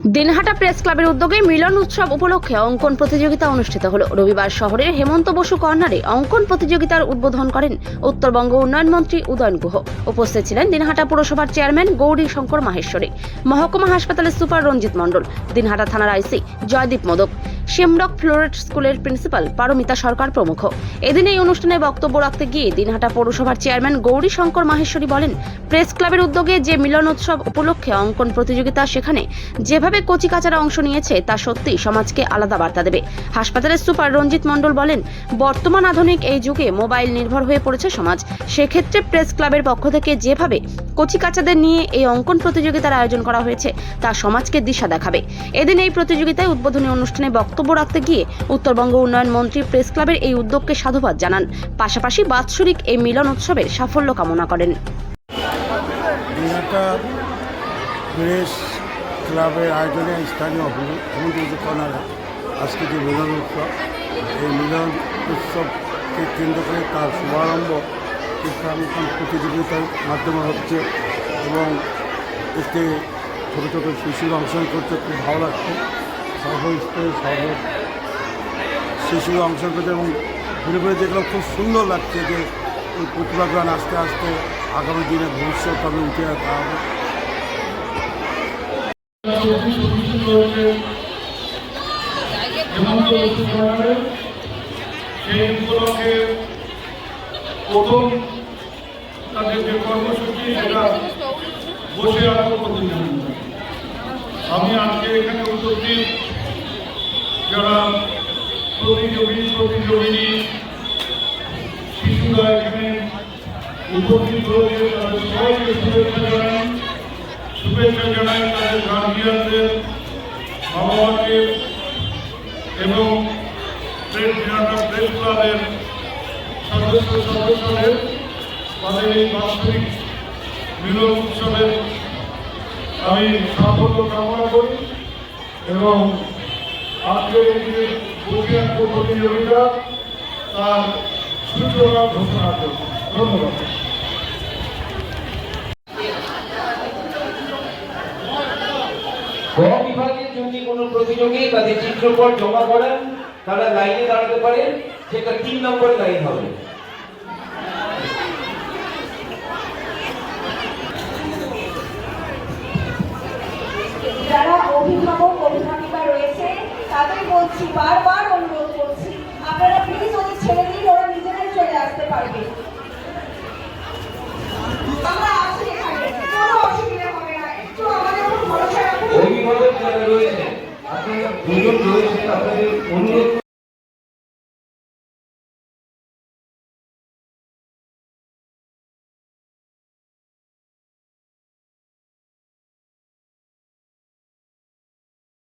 Dinhata press ক্লাবের উদ্যোগে মিলন উৎসব উপলক্ষে অঙ্কন প্রতিযোগিতা অনুষ্ঠিত হলো। রবিবার শহরের হেমন্ত বসু কর্নারে অঙ্কন প্রতিযোগিতার উদ্বোধন করেন উত্তরবঙ্গ উন্নয়ন মন্ত্রী উদয়ন গুহ। উপস্থিত ছিলেন দিনহাটা পুরসভার চেয়ারম্যান গৌরী শঙ্কর মাহেশ্বরী, মহকুমা হাসপাতালের সুপার রঞ্জিত মণ্ডল, দিনহাটা থানার আইসি জয়দীপ মোদক, শিমডক ফ্লোরেট স্কুলের প্রিন্সিপাল পারমিতা সরকার প্রমুখ। এদিন এই অনুষ্ঠানে বক্তব্য রাখতে গিয়ে দিনহাটা পৌরসভার চেয়ারম্যান গৌরী শঙ্কর মাহেশ্বরী বলেন, প্রেস ক্লাবের উদ্যোগে যে মিলন উৎসব উপলক্ষে অঙ্কন প্রতিযোগিতা সেখানে যেভাবে কচিকাচারা অংশ নিয়েছে তা সত্যি সমাজকে আলাদা বার্তা দেবে। হাসপাতালের সুপার রঞ্জিত মণ্ডল বলেন, বর্তমান আধুনিক এই যুগে মোবাইল নির্ভর হয়ে পড়েছে সমাজ। সেক্ষেত্রে প্রেস ক্লাবের পক্ষ থেকে যেভাবে কচিকাচাদের নিয়ে এই অঙ্কন প্রতিযোগিতার আয়োজন করা হয়েছে, তা সমাজকে দিশা দেখাবে। এদিন এই প্রতিযোগিতায় উদ্বোধনী অনুষ্ঠানে বক্তব্য রাখতে গিয়ে উত্তরবঙ্গ উন্নয়ন মন্ত্রী প্রেস ক্লাবের এই উদ্যোগকে সাধুবাদ জানান। পাশাপাশি বাৎসরিক এই মিলন উৎসবের সাফল্য কামনা করেন। ক্লাবের আয়োজনে স্থানীয় হেমন্ত কর্নারে আজকে যে মিলন উৎসব, এই মিলন উৎসবকে কেন্দ্র করে তার শুভারম্ভ চিত্রাঙ্কন প্রতিযোগিতার মাধ্যমে হচ্ছে এবং এতে ছোটো ছোটো শিশুরা অংশগ্রহণ করতে খুব ভালো লাগছে। সর্বস্তরে সর্ব শিশুরা অংশগ্রহণ করতে এবং ঘুরে ঘুরে দেখলাম খুব সুন্দর লাগছে যে এই প্রতিভাগান আস্তে আস্তে আগামী দিনে ভবিষ্যৎ হবে উঠে আসা হবে আমি আজকে এখানে উপস্থিত যারা প্রতিযোগী প্রতিযোগিনী শিশুরা এখানে উপস্থিত হয়েছে তাদের সবাইকে শুভেচ্ছা জানাই তাদের গার্জিয়ানদের বাবা মাকে এবং প্রেস দিনাটা প্রেস ক্লাবের সদস্য সদস্যদের তাদের এই বাৎসরিক মিলন উৎসবের আমি সাফল্য কামনা করি এবং আজকের এই যে বসিয়ান্ত প্রতিযোগিতা তার সূচনা ঘোষণা করি ধন্যবাদ। যদি কোনো প্রতিযোগী তাদের চিত্রপট জমা করেন, তারা লাইনে দাঁড়াতে পারেন সেটা তিন নম্বর লাইন হবে। যারা অভিভাবক, অভিভাবিকা রয়েছে, তাদের বলছি, বারবার অনুরোধ করছি, আপনারা প্লিজ ওদের ছেড়ে দিন, ওরা নিজেরাই চলে আসতে পারবে। দুজন রয়েছে আপনাদের অনুরোধ